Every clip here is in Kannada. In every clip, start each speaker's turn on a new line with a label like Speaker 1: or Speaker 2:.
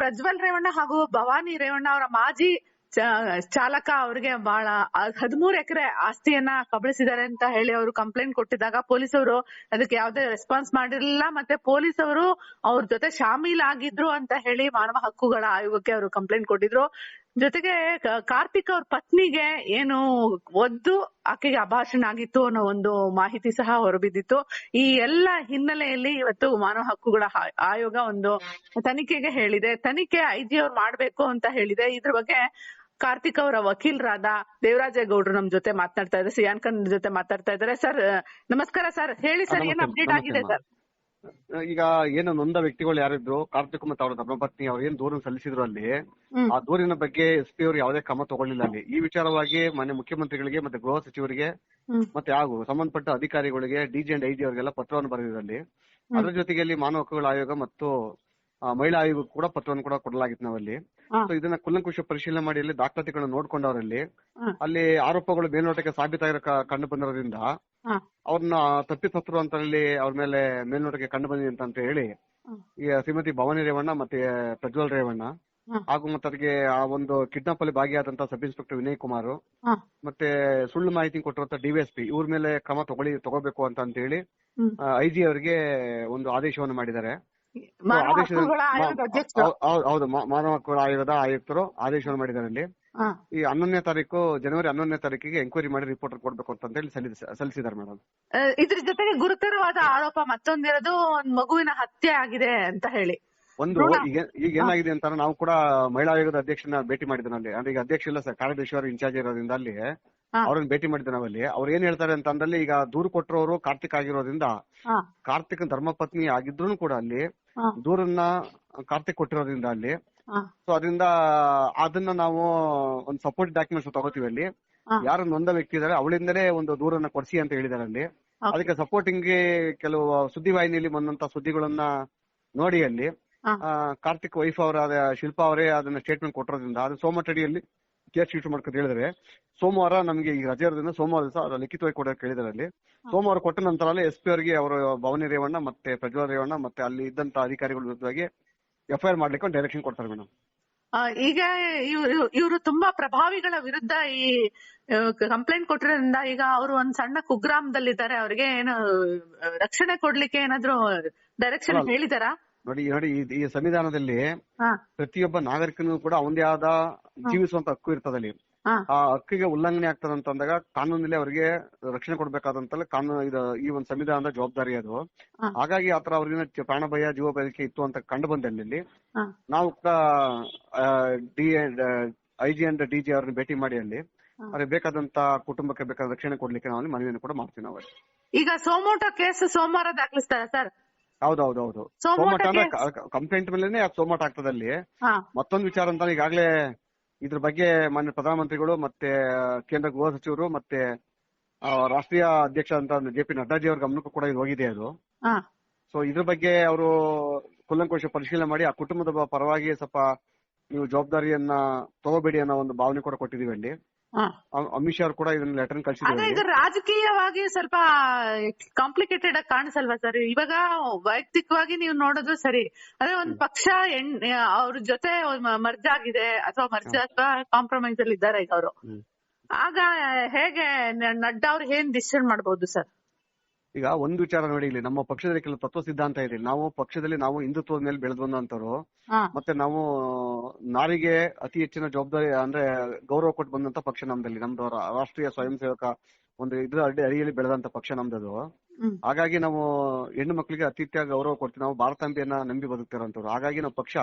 Speaker 1: ಪ್ರಜ್ವಲ್ ರೇವಣ್ಣ ಹಾಗೂ ಭವಾನಿ ರೇವಣ್ಣ ಅವರ ಮಾಜಿ ಚಾಲಕ ಅವ್ರಿಗೆ ಬಹಳ ಹದಿಮೂರು ಎಕರೆ ಆಸ್ತಿಯನ್ನ ಕಬಳಿಸಿದ್ದಾರೆ ಅಂತ ಹೇಳಿ ಅವರು ಕಂಪ್ಲೇಂಟ್ ಕೊಟ್ಟಿದ್ದಾಗ ಅವರು ಅದಕ್ಕೆ ಯಾವುದೇ ರೆಸ್ಪಾನ್ಸ್ ಮಾಡಿರಲಿಲ್ಲ ಮತ್ತೆ ಪೊಲೀಸ್ ಅವರು ಅವ್ರ ಜೊತೆ ಶಾಮೀಲಾಗಿದ್ರು ಅಂತ ಹೇಳಿ ಮಾನವ ಹಕ್ಕುಗಳ ಆಯೋಗಕ್ಕೆ ಅವರು ಕಂಪ್ಲೇಂಟ್ ಕೊಟ್ಟಿದ್ರು. ಜೊತೆಗೆ ಕಾರ್ತಿಕ್ ಅವ್ರ ಪತ್ನಿಗೆ ಏನು ಒದ್ದು ಆಕೆಗೆ ಅಭಾಷಣ ಆಗಿತ್ತು ಅನ್ನೋ ಒಂದು ಮಾಹಿತಿ ಸಹ ಹೊರಬಿದ್ದಿತ್ತು. ಈ ಎಲ್ಲ ಹಿನ್ನೆಲೆಯಲ್ಲಿ ಇವತ್ತು ಮಾನವ ಹಕ್ಕುಗಳ ಆಯೋಗ ಒಂದು ತನಿಖೆಗೆ ಹೇಳಿದೆ. ತನಿಖೆ ಐಜಿ ಅವ್ರು ಮಾಡ್ಬೇಕು ಅಂತ ಹೇಳಿದೆ. ಇದ್ರ ಬಗ್ಗೆ ಕಾರ್ತಿಕ್ ಅವರ ವಕೀಲರಾದ ದೇವರಾಜೇಗೌಡರು ನಮ್ ಜೊತೆ ಮಾತನಾಡ್ತಾ ಇದ್ದಾರೆ. ಸಿಯಾನ್ಕನ್ ಜೊತೆ ಮಾತಾಡ್ತಾ ಇದ್ದಾರೆ. ಸರ್ ನಮಸ್ಕಾರ ಸರ್. ಹೇಳಿ ಸರ್ ಏನ್ ಅಪ್ಡೇಟ್ ಆಗಿದೆ ಸರ್?
Speaker 2: ಈಗ ಏನು ನೊಂದ ವ್ಯಕ್ತಿಗಳು ಯಾರಿದ್ರು ಕಾರ್ತಿಕ್ ಮತ್ತು ಅವರ ಧರ್ಮಪತ್ನಿ ಅವ್ರು ಏನ್ ದೂರನ್ನು ಸಲ್ಲಿಸಿದ್ರು ಅಲ್ಲಿ ಆ ದೂರಿನ ಬಗ್ಗೆ ಎಸ್ ಪಿ ಅವರು ಯಾವುದೇ ಕ್ರಮ ತಗೊಳ್ಳಿಲ್ಲ ಅಲ್ಲಿ. ಈ ವಿಚಾರವಾಗಿ ಮಾನ್ಯ ಮುಖ್ಯಮಂತ್ರಿಗಳಿಗೆ ಮತ್ತೆ ಗೃಹ ಸಚಿವರಿಗೆ ಮತ್ತೆ ಹಾಗೂ ಸಂಬಂಧಪಟ್ಟ ಅಧಿಕಾರಿಗಳಿಗೆ ಡಿಜಿ ಅಂಡ್ ಐಜಿ ಅವರಿಗೆಲ್ಲ ಪತ್ರವನ್ನು ಬರೆದಿದ್ರಲ್ಲಿ ಅದ್ರ ಜೊತೆಗೆ ಅಲ್ಲಿ ಮಾನವ ಹಕ್ಕುಗಳ ಆಯೋಗ ಮತ್ತು ಮಹಿಳಾ ಆಯೋಗ ಕೂಡ ಪತ್ರವನ್ನು ಕೂಡ ಕೊಡಲಾಗಿತ್ತು ನಾವಲ್ಲಿ. ಸೊ ಇದನ್ನ ಕುಲಂಕುಶ ಪರಿಶೀಲನೆ ಮಾಡಿ ಅಲ್ಲಿ ದಾಖಲಾತಿಗಳನ್ನ ನೋಡ್ಕೊಂಡವರಲ್ಲಿ ಅಲ್ಲಿ. ಆರೋಪಗಳು ಮೇಲ್ನೋಟಕ್ಕೆ ಸಾಬೀತಾಗಿರೋ ಕಂಡು ಬಂದಿರೋದ್ರಿಂದ. ಅವ್ರನ್ನ ತಪ್ಪಿತಸ್ಥರು ಅಂತ ಹೇಳಿ ಅವ್ರ ಮೇಲೆ ಮೇಲ್ನೋಟಕ್ಕೆ ಕಂಡು ಬಂದಿದೆ ಅಂತ ಹೇಳಿ ಈ ಶ್ರೀಮತಿ ಭವಾನಿ ರೇವಣ್ಣ ಮತ್ತೆ ಪ್ರಜ್ವಲ್ ರೇವಣ್ಣ. ಹಾಗೂ ಮತ್ತೆ ಅದಕ್ಕೆ ಆ ಒಂದು ಕಿಡ್ನಾಪ್ ಅಲ್ಲಿ ಭಾಗಿಯಾದಂತಹ ಸಬ್ ಇನ್ಸ್ಪೆಕ್ಟರ್ ವಿನಯ್ ಕುಮಾರ್ ಮತ್ತೆ ಸುಳ್ಳು ಮಾಹಿತಿ ಕೊಟ್ಟಿರುವಂತ ಡಿವಿಎಸ್ಪಿ ಇವ್ರ ಮೇಲೆ ಕ್ರಮ ತಗೊಳ್ಳಿ ತಗೋಬೇಕು ಅಂತ ಅಂತ ಹೇಳಿ. ಐಜಿ ಅವರಿಗೆ ಒಂದು ಆದೇಶವನ್ನು ಮಾಡಿದ್ದಾರೆ ಹೌದು ಮಾನವ ಹಕ್ಕುಗಳ ಆಯೋಗದ ಆಯುಕ್ತರು ಆದೇಶವನ್ನು ಮಾಡಿದ್ದಾರೆ ಅಲ್ಲಿ. ಈ ಹನ್ನೊಂದನೇ ತಾರೀಕು ಜನವರಿ ಹನ್ನೊಂದನೇ ತಾರೀಕಿಗೆ ಎಂಕ್ವೈರಿ ಮಾಡಿ ರಿಪೋರ್ಟ್ ಕೊಡ್ಬೇಕು ಅಂತ ಹೇಳಿ ಸಲ್ಲಿಸ- ಸಲ್ಲಿಸಿದ್ದಾರೆ ಮೇಡಮ್
Speaker 1: ಇದ್ರ ಜೊತೆಗೆ ಗುರುತರವಾದ ಆರೋಪ ಮತ್ತೊಂದಿರೋದು ಒಂದ್ ಮಗುವಿನ ಹತ್ಯೆ ಆಗಿದೆ ಅಂತ ಹೇಳಿ.
Speaker 2: ಒಂದು ಈಗ ಈಗ ಏನಾಗಿದೆ ಅಂತ ನಾವು ಕೂಡ ಮಹಿಳಾ ಆಯೋಗದ ಅಧ್ಯಕ್ಷನ ಭೇಟಿ ಮಾಡಿದ್ದೆ ಅಲ್ಲಿ. ಅಂದ್ರೆ ಈಗ ಅಧ್ಯಕ್ಷ ಇಲ್ಲ ಸರ್ ಕಾರ್ಯದರ್ಶಿ ಅವರು ಇನ್ಚಾರ್ಜ್ ಇರೋದ್ರಿಂದ ಅಲ್ಲಿ. ಅವ್ರನ್ನ ಭೇಟಿ ನಾವು ನಾವಲ್ಲಿ ಅವ್ರು ಏನ್ ಹೇಳ್ತಾರೆ ಅಂತ ಅಂದ್ರೆ ಈಗ ದೂರು ಕೊಟ್ಟರೋರು ಕಾರ್ತಿಕ್ ಆಗಿರೋದ್ರಿಂದ. ಕಾರ್ತಿಕ್ ಧರ್ಮಪತ್ನಿ ಆಗಿದ್ರು ಕೂಡ ಅಲ್ಲಿ ದೂರನ್ನ ಕಾರ್ತಿಕ್ ಕೊಟ್ಟಿರೋದ್ರಿಂದ ಅಲ್ಲಿ. ಸೊ ಅದರಿಂದ ಅದನ್ನ ನಾವು ಒಂದು ಸಪೋರ್ಟ್ ಡಾಕ್ಯುಮೆಂಟ್ಸ್ ತಗೋತೀವಿ ಅಲ್ಲಿ. ಯಾರು ನೊಂದ ವ್ಯಕ್ತಿ ಇದಾರೆ ಅವಳಿಂದಲೇ ಒಂದು ದೂರನ್ನ ಕೊಡಿಸಿ ಅಂತ ಹೇಳಿದಾರೆ ಅಲ್ಲಿ. ಅದಕ್ಕೆ ಸಪೋರ್ಟಿಂಗ್ಗೆ ಕೆಲವು ಸುದ್ದಿವಾಹಿನಿಯಲ್ಲಿ ಬಂದಂತ ಸುದ್ದಿಗಳನ್ನ ನೋಡಿ ಅಲ್ಲಿ. ಕಾರ್ತಿಕ್ ವೈಫ್ ಅವರ ಶಿಲ್ಪಾ ಅವರೇ ಅದನ್ನ ಸ್ಟೇಟ್ಮೆಂಟ್ ಕೊಟ್ಟಿರೋದ್ರಿಂದ ಅದು ಸೋಮಟಡಿಯಲ್ಲಿ ಕೇಸ್ ಶೀಟ್ ಮಾಡ್ಕೊಂಡು ಹೇಳಿದ್ರೆ. ಸೋಮವಾರ ನಮಗೆ ಈ ರಜೆ ಇರೋದ್ರಿಂದ ಸೋಮವಾರ ದಿವಸ ಲಿಖಿತವಾಗಿ ಕೊಡೋಕೆ ಹೇಳಿದ್ರೆ ಅಲ್ಲಿ. ಸೋಮವಾರ ಕೊಟ್ಟ ನಂತರ ಎಸ್ ಪಿ ಅವರಿಗೆ ಅವರು ಭವನಿ ರೇವಣ್ಣ ಮತ್ತೆ ಪ್ರಜ್ವಲ್ ರೇವಣ್ಣ ಮತ್ತೆ ಅಲ್ಲಿ ಇದ್ದಂತ ಅಧಿಕಾರಿಗಳ ವಿರುದ್ಧವಾಗಿ ಎಫ್ಐಆರ್ ಮಾಡ್ಲಿಕ್ಕೆ ಒಂದು ಡೈರೆಕ್ಷನ್ ಕೊಡ್ತಾರೆ ಮೇಡಮ್
Speaker 1: ಈಗ ಇವ್ರು ತುಂಬಾ ಪ್ರಭಾವಿಗಳ ವಿರುದ್ಧ ಈ ಕಂಪ್ಲೇಂಟ್ ಕೊಟ್ಟಿರೋದ್ರಿಂದ ಈಗ ಅವರು ಒಂದ್ ಸಣ್ಣ ಕುಗ್ರಾಮದಲ್ಲಿದ್ದಾರೆ ಅವ್ರಿಗೆ ಏನು ರಕ್ಷಣೆ ಕೊಡ್ಲಿಕ್ಕೆ ಏನಾದ್ರು ಡೈರೆಕ್ಷನ್ ಹೇಳಿದಾರ?
Speaker 2: ನೋಡಿ ನೋಡಿ ಈ- ಸಂವಿಧಾನದಲ್ಲಿ ಪ್ರತಿಯೊಬ್ಬ ನಾಗರಿಕನೂ ಕೂಡ ಅವನದೇ ಆದ ಜೀವಿಸುವಂತ ಹಕ್ಕು ಇರ್ತದಲ್ಲಿ ಆ ಹಕ್ಕಿಗೆ ಉಲ್ಲಂಘನೆ ಆಗ್ತದೆ ಅಂತಂದಾಗ ಕಾನೂನಲ್ಲಿ ಅವರಿಗೆ ರಕ್ಷಣೆ ಕೊಡ್ಬೇಕಾದಂತ ಕಾನೂನು ಇದು ಈ ಒಂದು ಸಂವಿಧಾನದ ಜವಾಬ್ದಾರಿ ಅದು. ಹಾಗಾಗಿ ಆತರ ಅವ್ರಿಗೆ ಅವ್ರಿಗಿನ ಪ್ರಾಣ ಭಯ ಜೀವ ಬಯಕೆ ಇತ್ತು ಅಂತ ಕಂಡು ಬಂದಲ್ಲಿ. ನಾವು ಕೂಡ D I G and D G ಅವ್ರನ್ನ ಭೇಟಿ ಮಾಡಿ ಅಲ್ಲಿ. ಅವ್ರಿಗೆ ಬೇಕಾದಂತ ಕುಟುಂಬಕ್ಕೆ ಬೇಕಾದ ರಕ್ಷಣೆ ಕೊಡ್ಲಿಕ್ಕೆ ನಾವು ಮನವಿಯನ್ನು ಕೂಡ ಮಾಡ್ತೀವಿ ನಾವು.
Speaker 1: ಈಗ ಸೋಮೋಟೋ ಕೇಸ್ ಸೋಮವಾರ ದಾಖಲಿಸ್ತಾರ ಸರ್ ಹೌದೌದೌದು
Speaker 2: ಸೋಮಟ ಕಂಪ್ಲೇಂಟ್ ಮೇಲೆ ಸೋಮಟ ಆಗ್ತದಲ್ಲಿ ಮತ್ತೊಂದು ವಿಚಾರ ಅಂತ ಈಗಾಗಲೇ ಇದ್ರ ಬಗ್ಗೆ ಮಾನ್ಯ ಪ್ರಧಾನಮಂತ್ರಿಗಳು ಮತ್ತೆ ಕೇಂದ್ರ ಗೃಹ ಸಚಿವರು ಮತ್ತೆ ರಾಷ್ಟ್ರೀಯ ಅಧ್ಯಕ್ಷ ಅಂತ ಜೆ ಪಿ ನಡ್ಡಾಜಿ ಅವ್ರ ಗಮನಕ್ಕೂ ಕೂಡ ಇದು ಹೋಗಿದೆ ಅದು. ಸೊ ಇದ್ರ ಬಗ್ಗೆ ಅವರು ಕುಲ್ಲಂಕೋಶ ಪರಿಶೀಲನೆ ಮಾಡಿ ಆ ಕುಟುಂಬದ ಪರವಾಗಿ ಸ್ವಲ್ಪ ನೀವು ಜವಾಬ್ದಾರಿಯನ್ನ ತಗೋಬೇಡಿ ಅನ್ನೋ ಒಂದು ಭಾವನೆ ಕೂಡ ಕೊಟ್ಟಿದೀವಿ ಅಲ್ಲಿ. ಅಮಿತ್ ಶಾ ಅವ್ರು ಕೂಡ ಇದನ್ನ ಲೆಟರ್ ಕಳಿಸಿದ್ದೀವಿ
Speaker 1: ಇದು ರಾಜಕೀಯವಾಗಿ ಸ್ವಲ್ಪ ಕಾಂಪ್ಲಿಕೇಟೆಡ್ ಆಗಿ ಕಾಣಿಸಲ್ವಾ ಸರ್ ಇವಾಗ ವೈಯಕ್ತಿಕವಾಗಿ ನೀವು ನೋಡಿದ್ರು ಸರಿ. ಅದೇ ಒಂದ್ ಪಕ್ಷ ಅವ್ರ ಜೊತೆ ಮರ್ಜ್ ಆಗಿದೆ ಅಥವಾ ಮರ್ಜ್ ಅಥವಾ ಕಾಂಪ್ರಮೈಸ್ ಅಲ್ಲಿ ಇದ್ದಾರೆ ಈಗ ಅವರು. ಆಗ ಹೇಗೆ ನಡ್ಡಾ ಅವ್ರು ಏನ್ ಡಿಸಿಷನ್ ಮಾಡಬಹುದು ಸರ್
Speaker 2: ಈಗ ಒಂದ್ ವಿಚಾರ ನೋಡಿ ಇಲ್ಲಿ ನಮ್ಮ ಪಕ್ಷದಲ್ಲಿ ಕೆಲವು ತತ್ವ ಸಿದ್ಧಾಂತ ಇದೆ. ನಾವು ಪಕ್ಷದಲ್ಲಿ ನಾವು ಹಿಂದುತ್ವದ ಮೇಲೆ ಬೆಳೆದು ಬಂದಂತವ್ರು ಮತ್ತೆ ನಾವು ನಾರಿಗೆ ಅತಿ ಹೆಚ್ಚಿನ ಜವಾಬ್ದಾರಿ ಅಂದ್ರೆ ಗೌರವ ಕೊಟ್ಟು ಬಂದಂತ ಪಕ್ಷ ನಮ್ದಲ್ಲಿ. ನಮ್ದು ರಾಷ್ಟ್ರೀಯ ಸ್ವಯಂ ಸೇವಕ ಒಂದು ಇದ್ರ ಅಡಿ ಅಡಿಯಲ್ಲಿ ಬೆಳೆದಂತ ಪಕ್ಷ ನಮ್ದದು. ಹಾಗಾಗಿ ನಾವು ಹೆಣ್ಣು ಮಕ್ಕಳಿಗೆ ಅತಿಥ್ಯ ಗೌರವ ಕೊಡ್ತೀವಿ. ನಾವು ಭಾರತಾಂಬೆಯನ್ನ ನಂಬಿ ಬದುಕ್ತಿರೋಂಥವ್ರು. ಹಾಗಾಗಿ ನಾವು ಪಕ್ಷ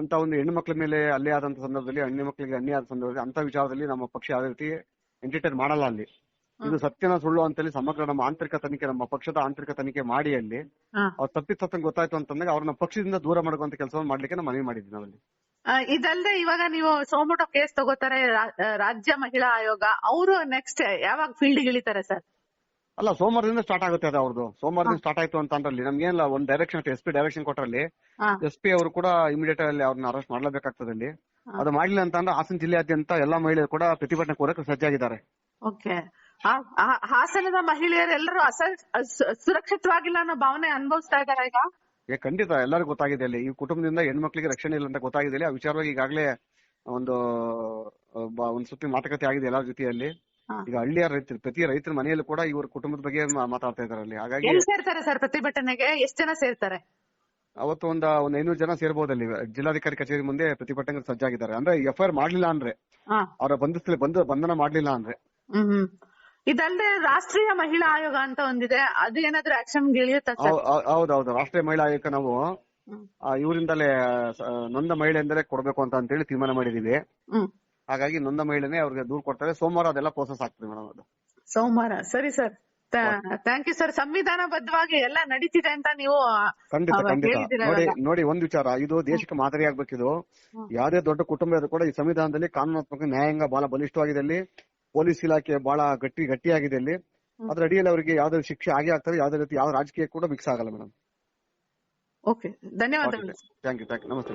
Speaker 2: ಅಂತ ಒಂದು ಹೆಣ್ಣು ಮಕ್ಕಳ ಮೇಲೆ ಅಲ್ಲೇ ಆದಂತ ಸಂದರ್ಭದಲ್ಲಿ ಹೆಣ್ಣು ಮಕ್ಕಳಿಗೆ ಅನ್ಯಾದ ಆದ ಸಂದರ್ಭದಲ್ಲಿ ಅಂತ ವಿಚಾರದಲ್ಲಿ ನಮ್ಮ ಪಕ್ಷ ಯಾವ ರೀತಿ ಎಂಟರ್ಟೈನ್ ಮಾಡಲ್ಲ ಅಲ್ಲಿ. ಇದು ಸತ್ಯನ ಸುಳ್ಳು ಅಂತೇಳಿ ಸಮಗ್ರ ನಮ್ಮ ಆಂತರಿಕ ತನಿಖೆ ನಮ್ಮ ಪಕ್ಷದ ಆಂತರಿಕ ತನಿಖೆ ಮಾಡಿ ಅಲ್ಲಿ ಅವ್ರ ತಪ್ಪಿತಸ್ಥಂಗೆ ಗೊತ್ತಾಯ್ತು ಅಂತಂದಾಗ ಅವ್ರನ್ನ ಪಕ್ಷದಿಂದ ದೂರ ಮಾಡುವಂತ ಕೆಲಸವನ್ನು ಮಾಡ್ಲಿಕ್ಕೆ ನಾವು ಮನವಿ ಮಾಡಿದ್ವಿ ನಾವಲ್ಲಿ.
Speaker 1: ಇದಲ್ಲದೆ ಇದಲ್ದೆ ಇವಾಗ ನೀವು ಸೋಮೋಟೋ ಕೇಸ್ ತಗೋತಾರೆ ರಾಜ್ಯ ಮಹಿಳಾ ಆಯೋಗ ಅವರು ನೆಕ್ಸ್ಟ್ ಯಾವಾಗ ಫೀಲ್ಡ್ ಇಳಿತಾರೆ ಸರ್?
Speaker 2: ಅಲ್ಲ ಸೋಮವಾರದಿಂದ ಸ್ಟಾರ್ಟ್ ಆಗುತ್ತೆ ಅದು ಅವ್ರದ್ದು ಸೋಮವಾರದಿಂದ ಸ್ಟಾರ್ಟ್ ಆಯ್ತು ಅಂತ ಅಂದ್ರಲ್ಲಿ ನಮ್ಗೇನಿಲ್ಲ ಒಂದ್ ಡೈರೆಕ್ಷನ್ ಎಸ್ ಪಿ ಡೈರೆಕ್ಷನ್ ಕೊಟ್ಟರಲ್ಲಿ. ಎಸ್ ಪಿ ಅವರು ಕೂಡ ಇಮಿಡಿಯೇಟ್ ಅಲ್ಲಿ ಅವ್ರನ್ನ ಅರೆಸ್ಟ್ ಮಾಡ್ಲೇಬೇಕಾಗ್ತದೆ ಅಲ್ಲಿ. ಅದು ಮಾಡಲಿಲ್ಲ ಅಂತ ಅಂದ್ರೆ ಹಾಸನ ಜಿಲ್ಲೆಯಾದ್ಯಂತ ಎಲ್ಲಾ ಮಹಿಳೆಯರು ಕೂಡ ಪ್ರತಿಭಟನೆ ಕೋರಕ್ಕೆ ಸಜ್ಜಾಗಿದ್ದಾರೆ.
Speaker 1: ಓಕೆ. ಹಾಸನದ ಮಹಿಳೆಯರೆಲ್ಲರೂ ಅಸ ಸುರಕ್ಷಿತವಾಗಿಲ್ಲ ಅನ್ನೋ ಭಾವನೆ ಅನುಭವಿಸ್ತಾ ಇದಾರೆ ಈಗ?
Speaker 2: ಏ ಖಂಡಿತ ಎಲ್ಲರಿಗೂ ಗೊತ್ತಾಗಿದೆ ಅಲ್ಲಿ. ಈ ಕುಟುಂಬದಿಂದ ಹೆಣ್ಮಕ್ಳಿಗೆ ರಕ್ಷಣೆ ಇಲ್ಲ ಅಂತ ಗೊತ್ತಾಗಿದೆ. ಆ ವಿಚಾರವಾಗಿ ಈಗಾಗಲೇ ಒಂದು ಒಂದ್ ಸುತ್ತಿ ಮಾತುಕತೆ ಆಗಿದೆ ಎಲ್ಲರ ಜೊತೆಯಲ್ಲಿ. ಈಗ ಹಳ್ಳಿಯ ರೈತರು ಪ್ರತಿ ರೈತರ ಮನೆಯಲ್ಲೂ ಕೂಡ ಇವ್ರ ಕುಟುಂಬದ ಬಗ್ಗೆ ಮಾತಾಡ್ತಾ ಇದಾರೆ ಅಲ್ಲಿ. ಹಾಗಾಗಿ
Speaker 1: ಸೇರ್ತಾರೆ ಸರ್ ಪ್ರತಿಭಟನೆಗೆ? ಎಷ್ಟು ಜನ ಸೇರ್ತಾರೆ?
Speaker 2: ಅವತ್ತು ಒಂದ್ ಒಂದ್ ಐನೂರು ಜನ ಸೇರ್ಬೋದು ಅಲ್ಲಿ. ಜಿಲ್ಲಾಧಿಕಾರಿ ಕಚೇರಿ ಮುಂದೆ ಪ್ರತಿಭಟನೆ ಸಜ್ಜಾಗಿದ್ದಾರೆ. ಅಂದ್ರೆ ಎಫ್ ಐ ಆರ್ ಮಾಡ್ಲಿಲ್ಲ ಅಂದ್ರೆ ಅವರ ಬಂಧಿಸ್ಲಿ ಬಂದ ಬಂಧನ ಮಾಡ್ಲಿಲ್ಲ ಅಂದ್ರೆ
Speaker 1: ಇದಲ್ಲದೆ ರಾಷ್ಟ್ರೀಯ ಮಹಿಳಾ ಆಯೋಗ ಅಂತ ಒಂದಿದೆ. ಅದು ಏನಾದ್ರೂ ಆಕ್ಷನ್ ಇಳಿಯುತ್ತಾ ಸರ್
Speaker 2: ಹೌ- ಹೌ- ಹೌದೌದು ರಾಷ್ಟ್ರೀಯ ಮಹಿಳಾ ಆಯೋಗ ನಾವು ಆ, ಇವರಿಂದಲೇ ಸ- ನೊಂದ ಮಹಿಳೆಯಂದರೆ ಕೊಡ್ಬೇಕು ಅಂತ ಅಂತೇಳಿ ತೀರ್ಮಾನ ಮಾಡಿದೀವಿ.
Speaker 1: ಹ್ಮ್.
Speaker 2: ಹಾಗಾಗಿ ನೊಂದ ಮಹಿಳೆನೆ ಅವ್ರಿಗೆ ದೂರ್ ಕೊಡ್ತಾರೆ. ಸೋಮವಾರ ಅದೆಲ್ಲ ಪ್ರೋಸೆಸ್ ಆಗ್ತದೆ ಮೇಡಮ್ ಅದು.
Speaker 1: ಸೋಮವಾರ. ಸರಿ ಸರ್ ಥ್ಯಾಂಕ್ ಯು ಸರ್ ಸಂವಿಧಾನಬದ್ಧವಾಗಿ ಎಲ್ಲ ನಡೀತಿದೆ ಅಂತ ನೀವು
Speaker 2: ಖಂಡಿತ
Speaker 1: ಅವಾಗ
Speaker 2: ಖಂಡಿತ. ನೋಡಿ ನೋಡಿ ಒಂದ್ ವಿಚಾರ. ಇದು ದೇಶಕ್ಕೆ ಮಾದರಿ ಆಗ್ಬೇಕಿದು. ಯಾವ್ದೇ ದೊಡ್ಡ ಕುಟುಂಬ ಇದ್ರೂ ಕೂಡ ಈ ಸಂವಿಧಾನದಲ್ಲಿ ಕಾನೂನಾತ್ಮಕ ನ್ಯಾಯಾಂಗ ಬಹಳ ಬಲಿಷ್ಠವಾಗಿದೆ ಅಲ್ಲಿ. ಪೊಲೀಸ್ ಇಲಾಖೆ ಬಹಳ ಗಟ್ಟಿ ಗಟ್ಟಿಯಾಗಿದೆ ಅಲ್ಲಿ ಅದ್ರ ಅಡಿಯಲ್ಲಿ ಅವರಿಗೆ ಯಾವ್ದಾದ್ರು ಶಿಕ್ಷೆ ಆಗೇ ಆಗ್ತವೆ ಯಾವ್ದೇ ರೀತಿ ಯಾವ ರಾಜಕೀಯ ಕೂಡ ಮಿಕ್ಸ್ ಆಗಲ್ಲ ಮೇಡಮ್.
Speaker 1: ಓಕೆ ಧನ್ಯವಾದಗಳು.
Speaker 2: Thank you thank you namaste.